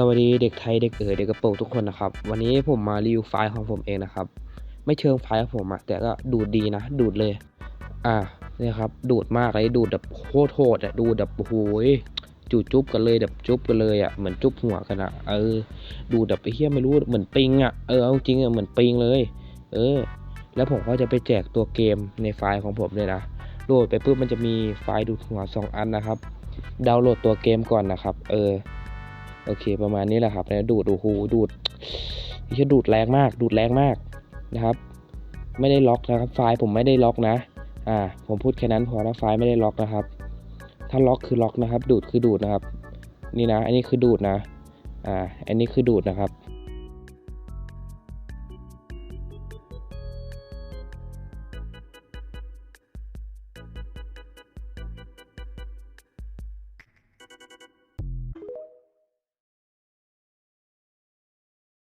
สวัสดีเด็กไทยเด็กเอ๋ยเด็กกระโปรงทุกคนนะครับ วันนี้ผมมารีวิวไฟล์ของผมเองนะครับ ไม่เชิงไฟล์ของผมอะแต่ก็ดูดดีนะ ดูดเลย อ่าเนี่ยครับ ดูดมากเลยดูดแบบโคตรโหดอะดูดแบบโอ้โหยจูจุ๊บกันเลยแบบจุ๊บกันเลยอะเหมือนจุ๊บหัวกันอะเออ ดูแบบไอ้เหี้ยไม่รู้เหมือนปิงอะเออเอาจริงอะเหมือนปิงเลย เออ แล้วผมก็จะไปแจกตัวเกมในไฟล์ของผมเลยนะโหลดไปปุ๊บมันจะมีไฟล์ดูดหัวสองอันนะครับ ดาวน์โหลดตัวเกมก่อนนะครับ เออ โอเค ประมาณนี้แหละครับแล้วดูดโอ้โหดูดที่ดูดแรงมาก ดูดแรงมากนะครับ ไม่ได้ล็อกนะครับ ไฟล์ผมไม่ได้ล็อกนะ อ่า ผมพูดแค่นั้นพอแล้วไฟล์ไม่ได้ล็อกนะครับ ถ้าล็อกคือล็อกนะครับ ดูดคือดูดนะครับ นี่นะ อันนี้คือดูดนะ อ่า อันนี้คือดูดนะครับ